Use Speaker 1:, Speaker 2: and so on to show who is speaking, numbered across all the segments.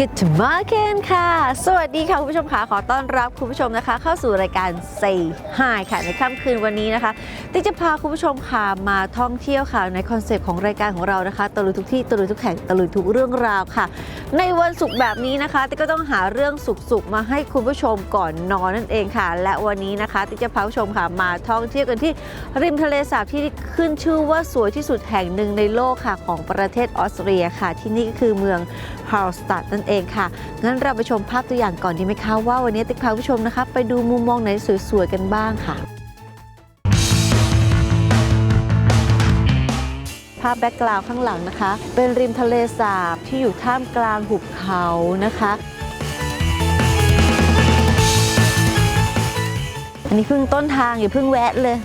Speaker 1: Good morning ค่ะ สวัสดีค่ะ คุณผู้ชมค่ะ ขอต้อนรับคุณผู้ชมนะคะ เข้าสู่รายการ Say Hi ค่ะ ในค่ำคืนวันนี้นะคะติ๊กจะพาคุณผู้ชมค่ะมาท่องเที่ยวค่ะ ในคอนเซปต์ของรายการของเรานะคะตะลุยทุกที่ตะลุยทุกแห่งตะลุยทุกเรื่องราวค่ะ ในวันศุกร์แบบนี้นะคะติ๊กก็ต้องหาเรื่องสุขๆมาให้คุณผู้ชมก่อนนอนนั่นเองค่ะ และวันนี้นะคะติ๊กจะพาคุณผู้ชมค่ะมาท่องเที่ยวกันที่ริมทะเลสาบที่ขึ้นชื่อว่าสวยที่สุดแห่งหนึ่งในโลกค่ะของประเทศออสเตรียค่ะ ที่นี่ก็คือเมืองฮาลสตัดนั่นเองค่ะ งั้นเราไปชมภาพตัวอย่างก่อนดีไหมคะว่าวันนี้ติ๊กพาผู้ชมนะคะไปดูมุมมองไหนสวยๆกันบ้างค่ะ ภาพแบ็กกราวด์ข้างหลังนะคะ เป็นริมทะเลสาบที่อยู่ท่ามกลางหุบเขานะคะอันนี้เพิ่งต้นทางอย่าเพิ่งแวะเลย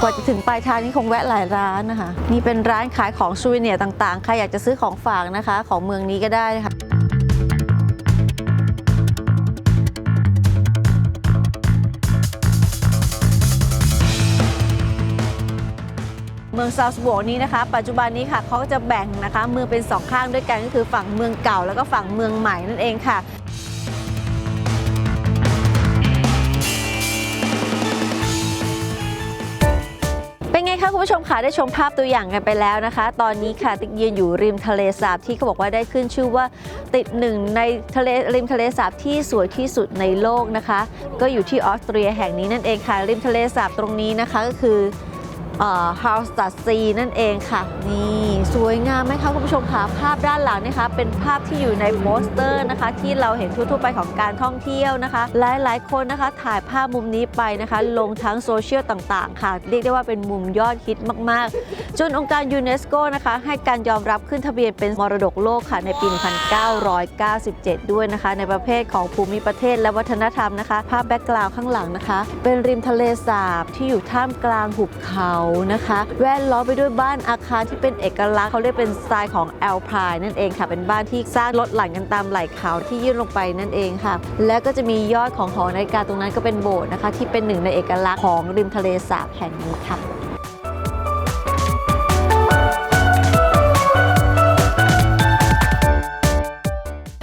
Speaker 1: กว่าจะถึงปลายทางนี่คงแวะหลายร้านนะคะ นี่เป็นร้านขายของซูเวเนียร์ต่างๆ ใครอยากจะซื้อของฝากนะคะ ของเมืองนี้ก็ได้ค่ะเมืองซาวส์บวกนี้นะคะ ปัจจุบันนี้ค่ะเขาก็จะแบ่งนะคะเมืองเป็นสองข้างด้วยกันก็คือฝั่งเมืองเก่าแล้วก็ฝั่งเมืองใหม่นั่นเองค่ะ คะคุณผู้ชมคะได้ชมภาพตัวอย่างกันไปแล้วนะคะ ตอนนี้ค่ะ ติ๊กยืนอยู่ริมทะเลสาบที่เขาบอกว่าได้ขึ้นชื่อว่าติดหนึ่งในทะเลริมทะเลสาบที่สวยที่สุดในโลกนะคะ ก็อยู่ที่ออสเตรียแห่งนี้นั่นเองค่ะริมทะเลสาบตรงนี้นะคะก็คือ ฮาส์ตัดซีนั่นเองค่ะ นี่สวยงามไหมคะคุณผู้ชมคะภาพด้านหลังนะคะ เป็นภาพที่อยู่ในโปสเตอร์นะคะ ที่เราเห็นทั่วๆไปของการท่องเที่ยวนะคะ หลายๆคนนะคะ ถ่ายภาพมุมนี้ไปนะคะ ลงทั้งโซเชียลต่างๆ ค่ะ เรียกได้ว่าเป็นมุมยอดฮิตมากๆ จนองค์การยูเนสโกนะคะให้การยอมรับขึ้นทะเบียนเป็นมรดกโลกค่ะในปี 1997 ด้วยนะคะ ในประเภทของภูมิประเทศและวัฒนธรรมนะคะ ภาพแบ็กกราวด์ข้างหลังนะคะ เป็นริมทะเลสาบที่อยู่ท่ามกลางหุบเขานะคะ แวดล้อมไปด้วยบ้านอาคารที่เป็นเอกลักษณ์เขาเรียกเป็นสไตล์ของแอลพายนั่นเองค่ะ เป็นบ้านที่สร้างลดหลั่นกันตามไหล่เขาที่ยื่นลงไปนั่นเองค่ะ แล้วก็จะมียอดของหอนาฬิกาตรงนั้นก็เป็นโบสถ์นะคะ ที่เป็นหนึ่งในเอกลักษณ์ของริมทะเลสาบแห่งนี้ค่ะ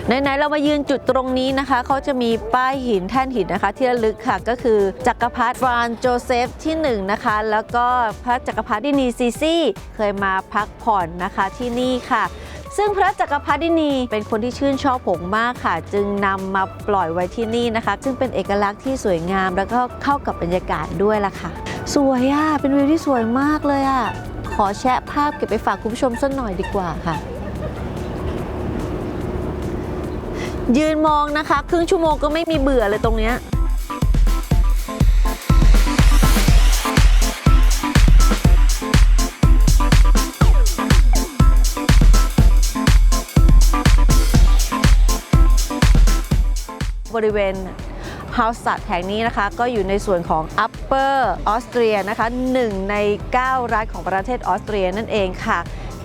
Speaker 1: ไหนๆเรามายืนจุดตรงนี้นะคะเขาจะมีป้ายหินแท่นหินนะคะ ที่ระลึกค่ะก็คือจักรพรรดิฟรานซ์โจเซฟที่หนึ่งนะคะแล้วก็พระจักรพรรดินีซีซี่เคยมาพักผ่อนนะคะที่นี่ค่ะซึ่งพระจักรพรรดินีเป็นคนที่ชื่นชอบผงมากค่ะ จึงนำมาปล่อยไว้ที่นี่นะคะ ซึ่งเป็นเอกลักษณ์ที่สวยงาม แล้วก็เข้ากับบรรยากาศด้วยล่ะค่ะ สวยอะ เป็นวิวที่สวยมากเลยอะ ขอแชะภาพเก็บไปฝากคุณผู้ชมสักหน่อยดีกว่าค่ะ ยืนมองนะคะ ครึ่งชั่วโมงก็ไม่มีเบื่อเลยตรงเนี้ยบริเวณ h o u s e แห่งนี้นะคะ ก็อยู่ในส่วนของ Upper Austria นะคะหนึ่งใน 9 รัฐของประเทศออสเตรียนั่นเองค่ะ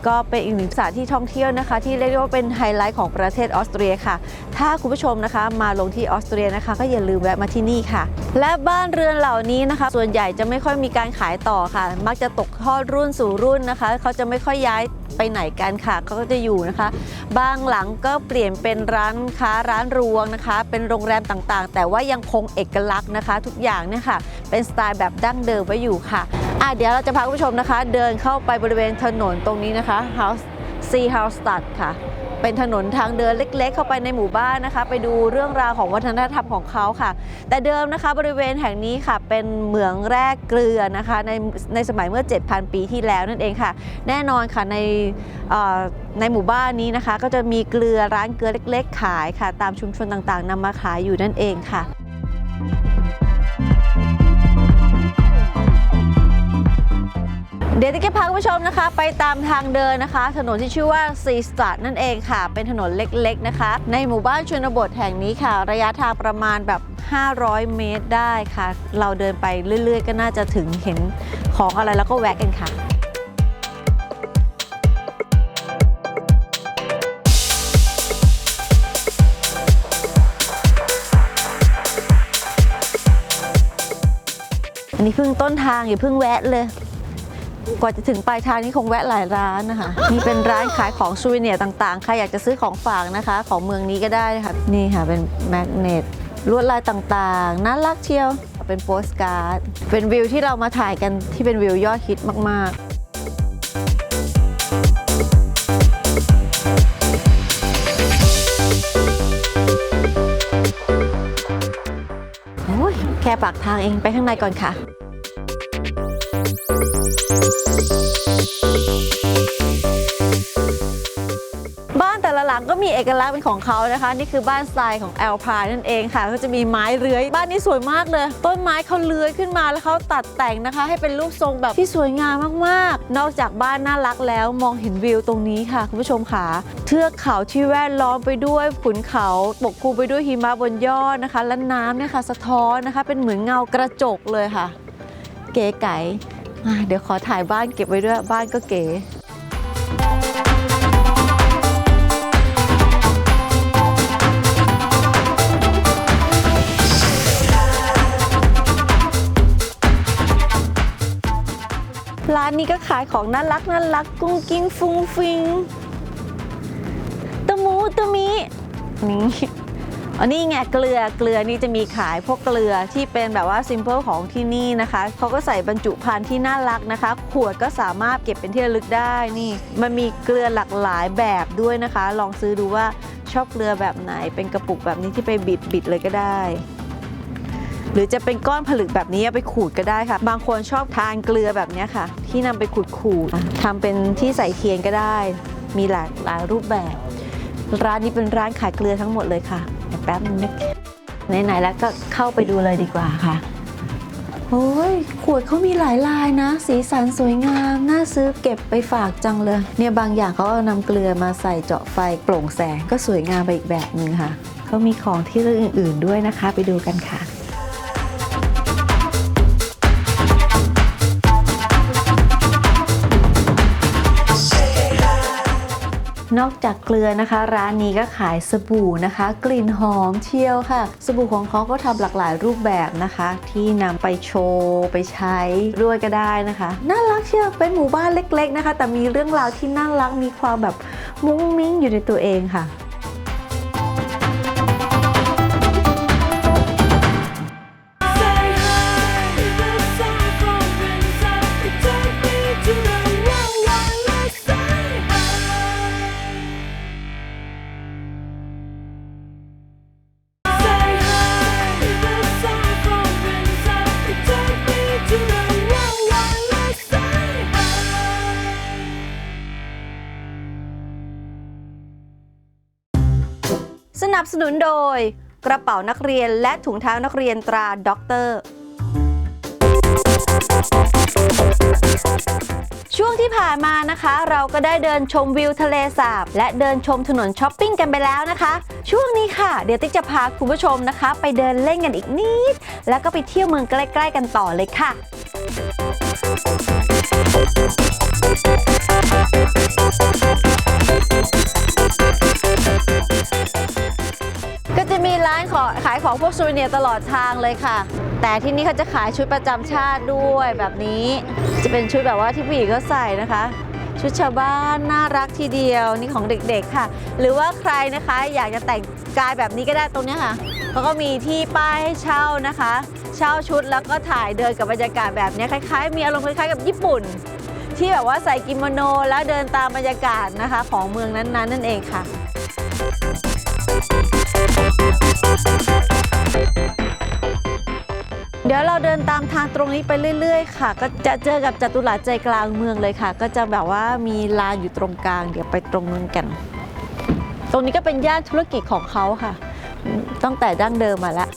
Speaker 1: ก็เป็นอีกหนึ่งสถานที่ท่องเที่ยวนะคะ ที่เรียกว่าเป็นไฮไลท์ของประเทศออสเตรียค่ะ ถ้าคุณผู้ชมนะคะ มาลงที่ออสเตรียนะคะ ก็อย่าลืมแวะมาที่นี่ค่ะ และบ้านเรือนเหล่านี้นะคะ ส่วนใหญ่จะไม่ค่อยมีการขายต่อค่ะ มักจะตกทอดรุ่นสู่รุ่นนะคะ เขาจะไม่ค่อยย้ายไปไหนกันค่ะเขาก็จะอยู่นะคะ บางหลังก็เปลี่ยนเป็นร้านค้าร้านรวงนะคะ เป็นโรงแรมต่างๆ แต่ว่ายังคงเอกลักษณ์นะคะ ทุกอย่างเนี่ยค่ะ เป็นสไตล์แบบดั้งเดิมไว้อยู่ค่ะ อะเดี๋ยวเราจะพาคุณผู้ชมนะคะ เดินเข้าไปบริเวณถนนตรงนี้นะคะ House Sea House Stad ค่ะ เป็นถนนทางเดินเล็ก ๆ เข้าไปในหมู่บ้านนะคะ ไปดูเรื่องราวของวัฒนธรรมของเขาค่ะ แต่เดิมนะคะบริเวณแห่งนี้ค่ะ เป็นเหมืองแร่เกลือนะคะ ในในสมัยเมื่อ 7,000 ปีที่แล้วนั่นเองค่ะ แน่นอนค่ะในในหมู่บ้านนี้นะคะ ก็จะมีเกลือร้านเกลือเล็ก ๆ ขายค่ะ ตามชุมชนต่างๆนำมาขายอยู่นั่นเองค่ะ เดี๋ยวจะพาคุณผู้ชมนะคะ ไปตามทางเดินนะคะ ถนนที่ชื่อว่าซีสตัดนั่นเองค่ะ เป็นถนนเล็กๆนะคะ ในหมู่บ้านชนบทแห่งนี้ค่ะ ระยะทางประมาณแบบ 500 เมตรได้ค่ะ เราเดินไปเรื่อยๆ ก็น่าจะถึงเห็นของอะไรแล้วก็แวะกันค่ะอันนี้เพิ่งต้นทางอย่าเพิ่งแวะเลย กว่าจะถึงปลายทางนี่คงแวะหลายร้านนะคะนี่เป็นร้านขายของซูเวเนียร์ต่างๆ ใครอยากจะซื้อของฝากนะคะ ของเมืองนี้ก็ได้ค่ะนี่ค่ะเป็นแมกเนตลวดลายต่างๆ น่ารักเชียว เป็นโปสการ์ด เป็นวิวที่เรามาถ่ายกันที่เป็นวิวยอดฮิตมากๆโอ้ยแค่ปากทางเองไปข้างในก่อนค่ะ มีเอกลักษณ์เป็นของเขานะคะ นี่คือบ้านทรายของแอลพานั่นเองค่ะก็จะมีไม้เลื้อย บ้านนี้สวยมากเลย ต้นไม้เขาเลื้อยขึ้นมาแล้วเขาตัดแต่งนะคะ ให้เป็นรูปทรงแบบที่สวยงามมากๆ นอกจากบ้านน่ารักแล้วมองเห็นวิวตรงนี้ค่ะคุณผู้ชมค่ะเทือกเขาที่แวดล้อมไปด้วยขุนเขาปกคลุมไปด้วยหิมะบนยอดนะคะ และน้ำเนี่ยค่ะสะท้อนนะคะ เป็นเหมือนเงากระจกเลยค่ะ เก๋ไก๋เดี๋ยวขอถ่ายบ้านเก็บไว้ด้วยบ้านก็เก๋ ร้านนี้ก็ขายของน่ารักน่ารักกุ้งกิ้งฟุ้งฟิงตะมูตะมินี่อันนี้ไงเกลือเกลือนี่จะมีขายพวกเกลือที่เป็นแบบว่าซิมเ l ิลของที่นี่นะคะเขาก็ใส่บรรจุภัณฑ์ที่น่ารักนะคะ ขวดก็สามารถเก็บเป็นที่ระลึกได้นี่ มันมีเกลือหลากหลายแบบด้วยนะคะ ลองซื้อดูว่าชอบเกลือแบบไหนเป็นกระปุกแบบนี้ที่ไปบิดบิดเลยก็ได้ หรือจะเป็นก้อนผลึกแบบนี้ไปขูดก็ได้ค่ะ บางคนชอบทานเกลือแบบนี้ค่ะ ที่นำไปขูดขูดทำเป็นที่ใส่เทียนก็ได้ มีหลากหลายรูปแบบ ร้านนี้เป็นร้านขายเกลือทั้งหมดเลยค่ะแป๊บนึงนึกไหนๆแล้วก็เข้าไปดูเลยดีกว่าค่ะโอ้ยขวดเขามีหลายลายนะ สีสันสวยงาม น่าซื้อเก็บไปฝากจังเลย เนี่ยบางอย่างเขาเอานำเกลือมาใส่เจาะไฟโปร่งแสงก็สวยงามไปอีกแบบหนึ่งค่ะเขามีของที่ระลึกอื่น ๆด้วยนะคะ ไปดูกันค่ะ นอกจากเกลือนะคะ ร้านนี้ก็ขายสบู่นะคะ กลิ่นหอมเชียวค่ะ สบู่ของเขาก็ทำหลากหลายรูปแบบนะคะ ที่นำไปโชว์ไปใช้ด้วยก็ได้นะคะ น่ารักเชียวเป็นหมู่บ้านเล็ก ๆนะคะ แต่มีเรื่องราวที่น่ารักมีความแบบมุ้งมิ้งอยู่ในตัวเองค่ะ สนับสนุนโดย กระเป๋านักเรียนและถุงเท้านักเรียนตราด็อกเตอร์ ช่วงที่ผ่านมานะคะ เราก็ได้เดินชมวิวทะเลสาบ และเดินชมถนนช้อปปิ้งกันไปแล้วนะคะ ช่วงนี้ค่ะ เดี๋ยวติ๊กจะพาคุณผู้ชมนะคะ ไปเดินเล่นกันอีกนิด แล้วก็ไปเที่ยวเมืองใกล้ ๆ กันต่อเลยค่ะ กซูเวเนียตลอดทางเลยค่ะ แต่ที่นี่เขาจะขายชุดประจำชาติด้วยแบบนี้ จะเป็นชุดแบบว่าที่ผู้หญิงเขาใส่นะคะ ชุดชาวบ้านน่ารักทีเดียวนี่ของเด็กๆค่ะ หรือว่าใครนะคะอยากจะแต่งกายแบบนี้ก็ได้ตรงนี้ค่ะเขาก็มีที่ป้ายให้เช่านะคะ เช่าชุดแล้วก็ถ่ายเดินกับบรรยากาศแบบนี้คล้ายๆ มีอารมณ์คล้ายๆกับญี่ปุ่น ที่แบบว่าใส่กิโมโนแล้วเดินตามบรรยากาศนะคะ ของเมืองนั้นๆนั่นเองค่ะ เดี๋ยวเราเดินตามทางตรงนี้ไปเรื่อย ๆ ค่ะ ก็จะเจอกับจัตุรัสใจกลางเมืองเลยค่ะ ก็จะแบบว่ามีลานอยู่ตรงกลาง เดี๋ยวไปตรงนู้นกัน ตรงนี้ก็เป็นย่านธุรกิจของเขาค่ะ ตั้งแต่ดั้งเดิมมาแล้ว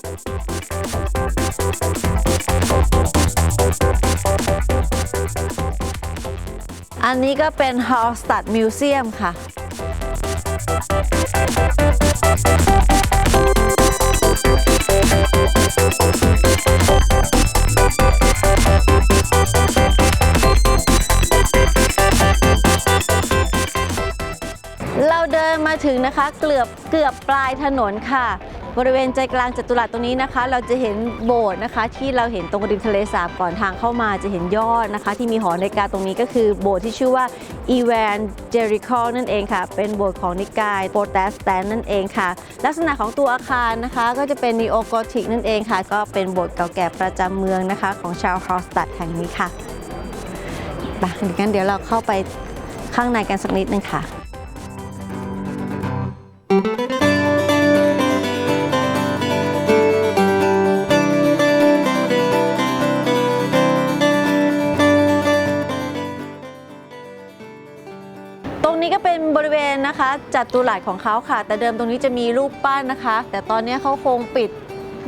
Speaker 1: อันนี้ก็เป็น h a l s t a d Museum ค่ะ เราเดินมาถึงนะคะเกือบเกือบปลายถนนค่ะ บริเวณใจกลางจัตุรัสตรงนี้นะคะ เราจะเห็นโบสถ์นะคะ ที่เราเห็นตรงริมทะเลสาบก่อนทางเข้ามาจะเห็นยอดนะคะ ที่มีหอนาฬิกาตรงนี้ก็คือโบสถ์ที่ชื่อว่าอีแวนเจริคอนั่นเองค่ะ เป็นโบสถ์ของนิกายโปรเตสแตนต์นั่นเองค่ะ ลักษณะของตัวอาคารนะคะ ก็จะเป็นนีโอกอธิกนั่นเองค่ะ ก็เป็นโบสถ์เก่าแก่ประจำเมืองนะคะ ของชาวฮอสตัดแห่งนี้ค่ะไปงั้นเดี๋ยวเราเข้าไปข้างในกันสักนิดนึงค่ะ ริเวณนะคะ จัตุรัสของเขาค่ะ แต่เดิมตรงนี้จะมีรูปปั้นนะคะ แต่ตอนนี้เขาคงปิด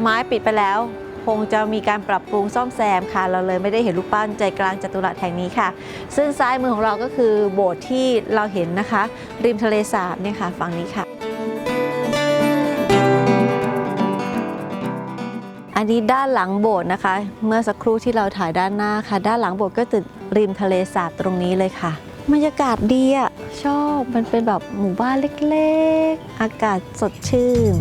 Speaker 1: ไม้ปิดไปแล้ว คงจะมีการปรับปรุงซ่อมแซมค่ะ เราเลยไม่ได้เห็นรูปปั้นใจกลางจัตุรัสแห่งนี้ค่ะ ซึ่งซ้ายมือของเราก็คือโบสถ์ที่เราเห็นนะคะ ริมทะเลสาบเนี่ยค่ะฝั่งนี้ค่ะอันนี้ด้านหลังโบสถ์นะคะ เมื่อสักครู่ที่เราถ่ายด้านหน้าค่ะ ด้านหลังโบสถ์ก็ติดริมทะเลสาบตรงนี้เลยค่ะ บรรยากาศดีอะชอบมันเป็นแบบหมู่บ้านเล็กๆ อากาศสดชื่น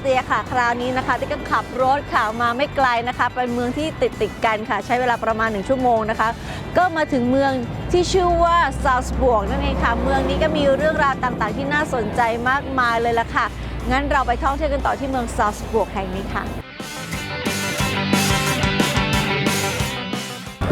Speaker 1: เตียค่ะ คราวนี้นะคะที่ก็ขับรถค่ะมาไม่ไกลนะคะ เป็นเมืองที่ติดติดกันค่ะ ใช้เวลาประมาณ 1 ชั่วโมงนะคะ ก็มาถึงเมืองที่ชื่อว่าซาวสบวกนั่นเองค่ะ เมืองนี้ก็มีเรื่องราวต่างๆ ที่น่าสนใจมากมายเลยละค่ะ งั้นเราไปท่องเที่ยวกันต่อที่เมืองซาวสบวกแห่งนี้ค่ะ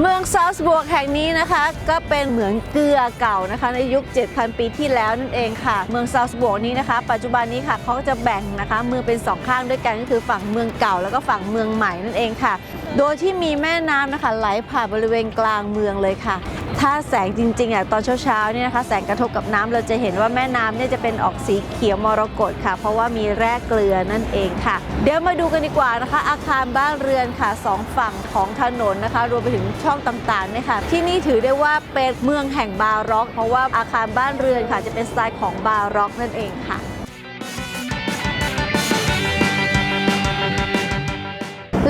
Speaker 1: เมืองซาสบวกแห่งนี้นะคะ ก็เป็นเหมืองเกลือเก่านะคะในยุค 7,000 ปีที่แล้วนั่นเองค่ะ เมืองซาสบวกนี้นะคะ ปัจจุบันนี้ค่ะเขาจะแบ่งนะคะเมืองเป็นสองข้างด้วยกันก็คือฝั่งเมืองเก่าแล้วก็ฝั่งเมืองใหม่นั่นเองค่ะ โดยที่มีแม่น้ำนะคะไหลผ่านบริเวณกลางเมืองเลยค่ะ ถ้าแสงจริงๆอะตอนเช้าๆเนี่ยนะคะแสงกระทบกับน้ำเราจะเห็นว่าแม่น้ำเนี่ยจะเป็นออกสีเขียวมรกตค่ะ เพราะว่ามีแร่เกลือนั่นเองค่ะ เดี๋ยวมาดูกันดีกว่านะคะ อาคารบ้านเรือนค่ะสองฝั่งของถนนนะคะ รวมไปถึงช่องต่างๆเนี่ยค่ะ ที่นี่ถือได้ว่าเป็นเมืองแห่งบาร็อก เพราะว่าอาคารบ้านเรือนค่ะจะเป็นสไตล์ของบาร็อกนั่นเองค่ะ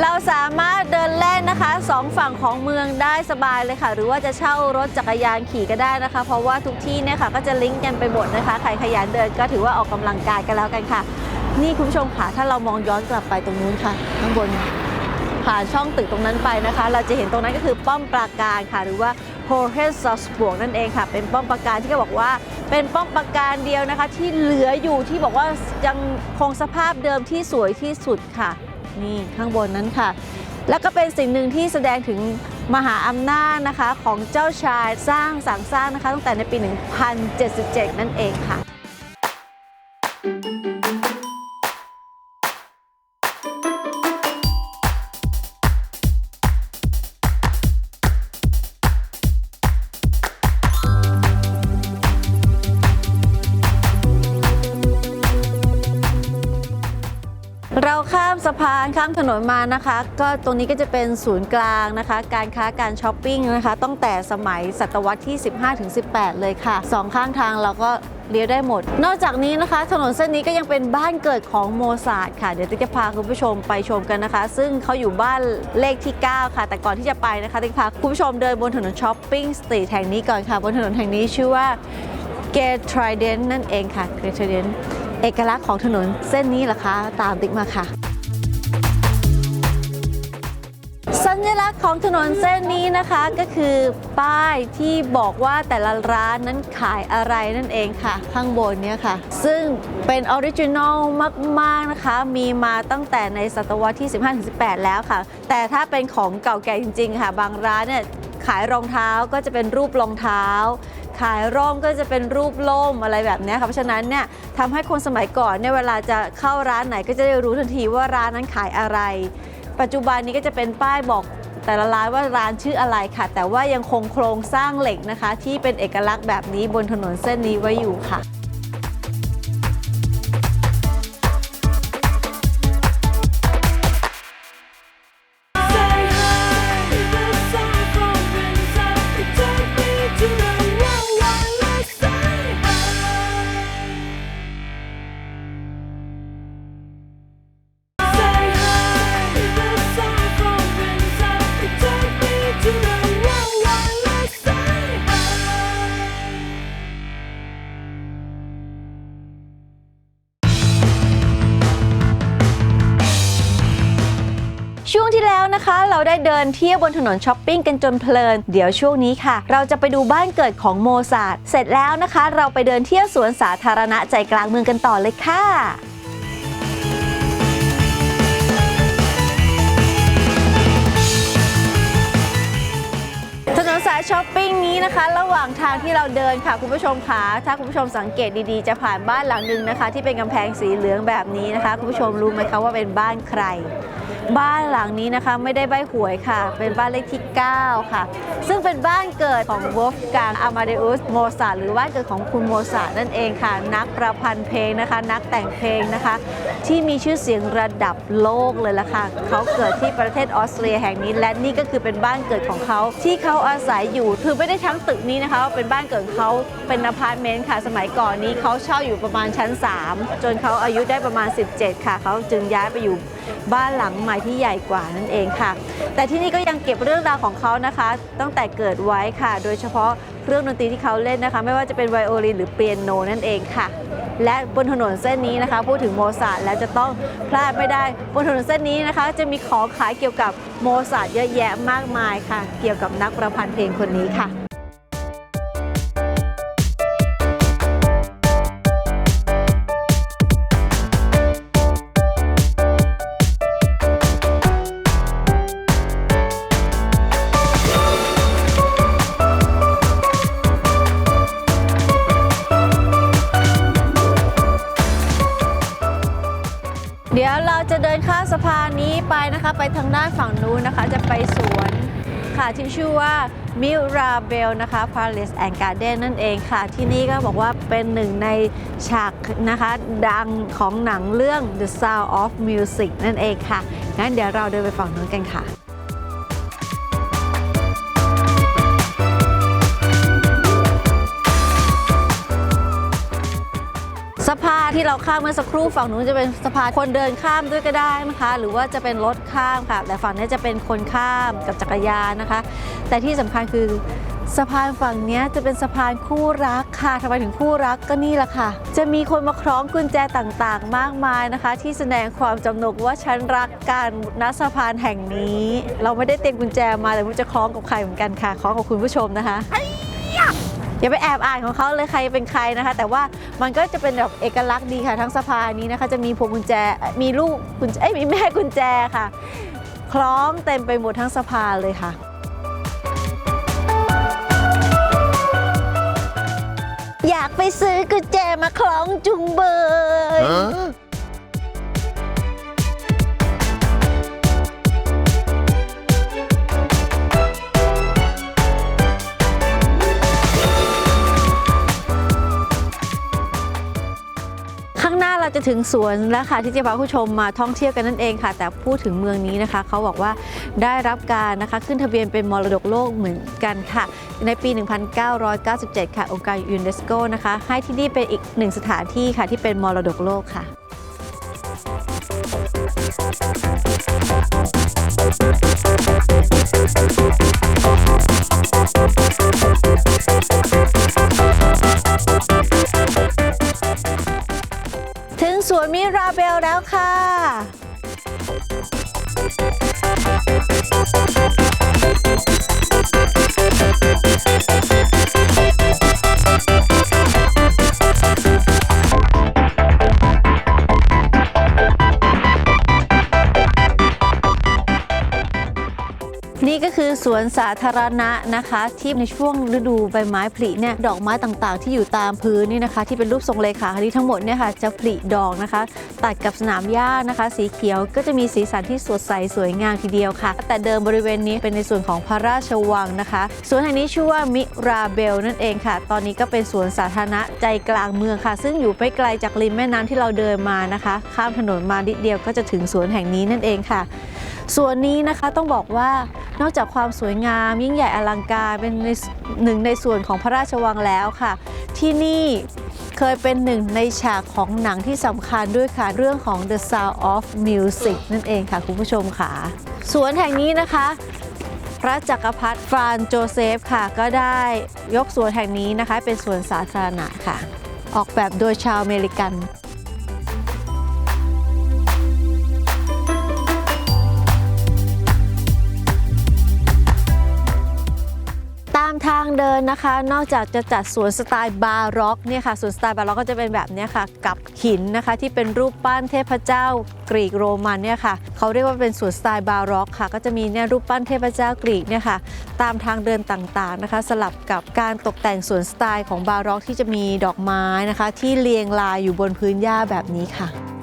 Speaker 1: เราสามารถเดินเล่นนะคะสองฝั่งของเมืองได้สบายเลยค่ะ หรือว่าจะเช่ารถจักรยานขี่ก็ได้นะคะ เพราะว่าทุกที่เนี่ยค่ะก็จะลิงก์กันไปหมดนะคะใครขยันเดินก็ถือว่าออกกำลังกายกันแล้วกันค่ะ นี่คุณผู้ชมค่ะถ้าเรามองย้อนกลับไปตรงนู้นค่ะ ข้างบนผ่านช่องตึกตรงนั้นไปนะคะ เราจะเห็นตรงนั้นก็คือป้อมปราการค่ะ หรือว่า h o r h e s s b u r g นั่นเองค่ะ เป็นป้อมปราการที่เขาบอกว่าเป็นป้อมปราการเดียวนะคะ ที่เหลืออยู่ที่บอกว่ายังคงสภาพเดิมที่สวยที่สุดค่ะ นี่ข้างบนนั้นค่ะ แล้วก็เป็นสิ่งหนึ่งที่แสดงถึงมหาอำนาจนะคะของเจ้าชายสร้างสังสร้างนะคะ ตั้งแต่ในปี 1077 นั่นเองค่ะะพานข้ามถนนมานะคะ ก็ตรงนี้ก็จะเป็นศูนย์กลางนะคะ การค้าการช้อปปิ้งนะคะตั้งแต่สมัยศตวรรษที่ 15-18 เลยค่ะสองข้างทางเราก็เลี้ยวได้หมด นอกจากนี้นะคะ ถนนเส้นนี้ก็ยังเป็นบ้านเกิดของโมซาร์ทค่ะ เดี๋ยวติ๊กจะพาคุณผู้ชมไปชมกันนะคะ ซึ่งเขาอยู่บ้านเลขที่ 9 ค่ะ แต่ก่อนที่จะไปนะคะติ๊กพาคุณผู้ชมเดินบนถนนช้อปปิ้งสตรีทแห่งนี้ก่อนค่ะ บนถนนแห่งนี้ชื่อว่าเกทร d เดนนั่นเองค่ะเกทร d เดนเอกลักษณ์ของถนนเส้นนี้ล่ะคะ ตามติ๊กมาค่ะ ลักษณ์ของถนนเส้นนี้นะคะก็คือป้ายที่บอกว่าแต่ละร้านนั้นขายอะไรนั่นเองค่ะ ข้างบนเนี้ยค่ะ ซึ่งเป็นออริจินอลมาก ๆ นะคะ มีมาตั้งแต่ในศตวรรษที่ 15-18 แล้วค่ะ แต่ถ้าเป็นของเก่าแก่จริง ๆ ค่ะ บางร้านเนี่ยขายรองเท้าก็จะเป็นรูปรองเท้า ขายร่มก็จะเป็นรูปล่มอะไรแบบนี้ค่ะเพราะฉะนั้นเนี่ยทำให้คนสมัยก่อนเนี่ยเวลาจะเข้าร้านไหนก็จะได้รู้ทันทีว่าร้านนั้นขายอะไร ปัจจุบันนี้ก็จะเป็นป้ายบอก แต่ละร้านว่าร้านชื่ออะไรค่ะ แต่ว่ายังคงโครงสร้างเหล็กนะคะ ที่เป็นเอกลักษณ์แบบนี้บนถนนเส้นนี้ไว้อยู่ค่ะ นะคะ เราได้เดินเที่ยวบนถนนช้อปปิ้งกันจนเพลิน เดี๋ยวช่วงนี้ค่ะ เราจะไปดูบ้านเกิดของโมซาร์เสร็จแล้วนะคะ เราไปเดินเที่ยวสวนสาธารณะใจกลางเมืองกันต่อเลยค่ะถนนสายช้อปปิ้งนี้นะคะ ระหว่างทางที่เราเดินค่ะคุณผู้ชมคะถ้าคุณผู้ชมสังเกตดีๆ จะผ่านบ้านหลังหนึ่งนะคะ ที่เป็นกำแพงสีเหลืองแบบนี้นะคะ คุณผู้ชมรู้ไหมคะว่าเป็นบ้านใคร บ้านหลังนี้นะคะไม่ได้ใบหวยค่ะ เป็นบ้านเลขที่ 9 ค่ะ ซึ่งเป็นบ้านเกิดของวอฟกังอามาเดอุสโมซาหรือบ้านเกิดของคุณโมซาร์ทนั่นเองค่ะ นักประพันธ์เพลงนะคะ นักแต่งเพลงนะคะ ที่มีชื่อเสียงระดับโลกเลยล่ะค่ะ เขาเกิดที่ประเทศออสเตรียแห่งนี้ และนี่ก็คือเป็นบ้านเกิดของเขา ที่เขาอาศัยอยู่คือไม่ได้ทั้งตึกนี้นะคะเป็นบ้านเกิดเขาเป็นอพาร์ตเมนต์ค่ะ สมัยก่อนนี้เขาเช่าอยู่ประมาณชั้น 3 จนเขาอายุได้ประมาณ 17 ค่ะเขาจึงย้ายไปอยู่ บ้านหลังใหม่ที่ใหญ่กว่านั่นเองค่ะ แต่ที่นี่ก็ยังเก็บเรื่องราวของเขานะคะ ตั้งแต่เกิดไว้ค่ะ โดยเฉพาะเครื่องดนตรีที่เขาเล่นนะคะ ไม่ว่าจะเป็นไวโอลินหรือเปียโนนั่นเองค่ะ และบนถนนเส้นนี้นะคะ พูดถึงโมซาร์ทแล้วจะต้องพลาดไม่ได้บนถนนเส้นนี้นะคะ จะมีของขายเกี่ยวกับโมซาร์ทเยอะแยะมากมายค่ะ เกี่ยวกับนักประพันธ์เพลงคนนี้ค่ะ ไปนะคะ ไปทางด้านฝั่งนู้นนะคะ จะไปสวนค่ะที่ชื่อว่ามิราเบลนะคะ Palace and Garden นั่นเองค่ะ ที่นี่ก็บอกว่าเป็นหนึ่งในฉากนะคะ ดังของหนังเรื่อง The Sound of Music นั่นเองค่ะ งั้นเดี๋ยวเราเดินไปฝั่งนู้นกันค่ะสะ เราข้ามเมื่อสักครู่ฝั่งนู้นจะเป็นสะพานคนเดินข้ามด้วยก็ได้นะคะ หรือว่าจะเป็นรถข้ามค่ะ แต่ฝั่งนี้จะเป็นคนข้ามกับจักรยานนะคะ แต่ที่สำคัญคือสะพานฝั่งนี้จะเป็นสะพานคู่รักค่ะทำไมถึงคู่รักก็นี่แหละค่ะ จะมีคนมาคล้องกุญแจต่างๆ มากมายนะคะ ที่แสดงความจำนงว่าฉันรักกันณสะพานแห่งนี้ เราไม่ได้เตรียมกุญแจมาแต่ไม่รู้จะคล้องกับใครเหมือนกันค่ะคล้องกับคุณผู้ชมนะคะ อย่าไปแอบอ่านของเขาเลยใครเป็นใครนะคะ แต่ว่ามันก็จะเป็นแบบเอกลักษณ์ดีค่ะ ทั้งสะพานนี้นะคะ จะมีพวงกุญแจมีลูกกุญแจมีแม่กุญแจค่ะ คล้องเต็มไปหมดทั้งสะพานเลยค่ะอยากไปซื้อกุญแจมาคล้องจุงเบย เราจะถึงสวนแล้วค่ะที่จะพาผู้ชมมาท่องเที่ยวกันนั่นเองค่ะ แต่พูดถึงเมืองนี้นะคะเขาบอกว่าได้รับการนะคะขึ้นทะเบียนเป็นมรดกโลกเหมือนกันค่ะ ในปี 1997 ค่ะ องค์การยูเนสโกนะคะ ให้ที่นี่เป็นอีกหนึ่งสถานที่ค่ะที่เป็นมรดกโลกค่ะถึง สวนสาธารณะนะคะ ที่ในช่วงฤดูใบไม้ผลิเนี่ยดอกไม้ต่างๆ ที่อยู่ตามพื้นนี่นะคะ ที่เป็นรูปทรงเลขาคณิตทั้งหมดเนี่ยค่ะจะผลิดอกนะคะ ตัดกับสนามหญ้านะคะ สีเขียวก็จะมีสีสันที่สดใสสวยงามทีเดียวค่ะ แต่เดิมบริเวณนี้เป็นในส่วนของพระราชวังนะคะสวนแห่งนี้ชื่อว่ามิราเบลนั่นเองค่ะ ตอนนี้ก็เป็นสวนสาธารณะใจกลางเมืองค่ะ ซึ่งอยู่ไม่ไกลจากริมแม่น้ำที่เราเดินมานะคะ ข้ามถนนมานิดเดียวก็จะถึงสวนแห่งนี้นั่นเองค่ะ ส่วนนี้นะคะต้องบอกว่านอกจากความสวยงาม ยิ่งใหญ่อลังการเป็นในหนึ่งในส่วนของพระราชวังแล้วค่ะ ที่นี่เคยเป็นหนึ่งในฉากของหนังที่สำคัญด้วยค่ะ เรื่องของ The Sound of Music นั่นเองค่ะ คุณผู้ชมค่ะ สวนแห่งนี้นะคะ พระจักรพรรดิฟรานโจเซฟค่ะ ก็ได้ยกสวนแห่งนี้นะคะ เป็นสวนสาธารณะค่ะ ออกแบบโดยชาวอเมริกัน ทางเดินนะคะ นอกจากจะจัดสวนสไตล์บาร็อกเนี่ยค่ะสวนสไตล์บาร็อกก็จะเป็นแบบนี้ค่ะ กับหินนะคะที่เป็นรูปปั้นเทพเจ้ากรีกโรมันเนี่ยค่ะเขาเรียกว่าเป็นสวนสไตล์บาร็อกค่ะ ก็จะมีเนี่ยรูปปั้นเทพเจ้ากรีกเนี่ยค่ะตามทางเดินต่างๆนะคะ สลับกับการตกแต่งสวนสไตล์ของบาร็อกที่จะมีดอกไม้นะคะ ที่เรียงรายอยู่บนพื้นหญ้าแบบนี้ค่ะ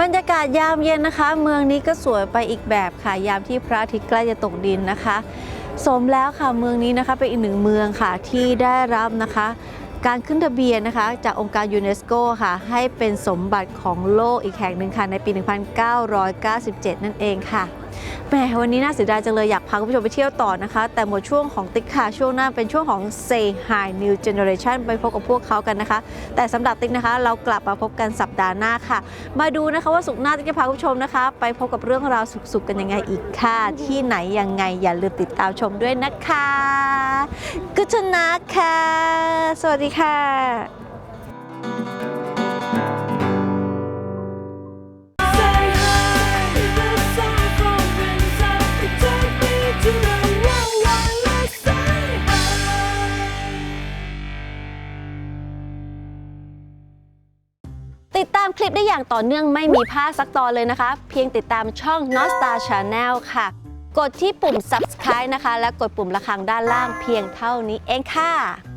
Speaker 1: บรรยากาศยามเย็นนะคะ เมืองนี้ก็สวยไปอีกแบบค่ะ ยามที่พระอาทิตย์ใกล้จะตกดินนะคะ สมแล้วค่ะเมืองนี้นะคะเป็นอีกหนึ่งเมืองค่ะที่ได้รับนะคะการขึ้นทะเบียนนะคะจากองค์การยูเนสโกค่ะ ให้เป็นสมบัติของโลกอีกแห่งหนึ่งค่ะ ในปี 1997 นั่นเองค่ะ แหมวันนี้น่าเสียดายจังเลยอยากพาคุณผู้ชมไปเที่ยวต่อนะคะ แต่หมดช่วงของติ๊กค่ะช่วงหน้าเป็นช่วงของ Say Hi New Generation ไปพบกับพวกเขากันนะคะ แต่สำหรับติ๊กนะคะ เรากลับมาพบกันสัปดาห์หน้าค่ะ มาดูนะคะว่าสุกหน้าติ๊กจะพาคุณผู้ชมนะคะ ไปพบกับเรื่องราวสุขๆกันยังไงอีกค่ะ ที่ไหนยังไงอย่าลืมติดตามชมด้วยนะคะกุชนะค่ะสวัสดีค่ะามคลิปได้อย่างต่อเนื่องไม่มีพลาดสักตอนเลยนะคะ เพียงติดตามช่อง n o s t a Channel ค่ะ กดที่ปุ่ม subscribe นะคะ และกดปุ่มระฆังด้านล่างเพียงเท่านี้เองค่ะ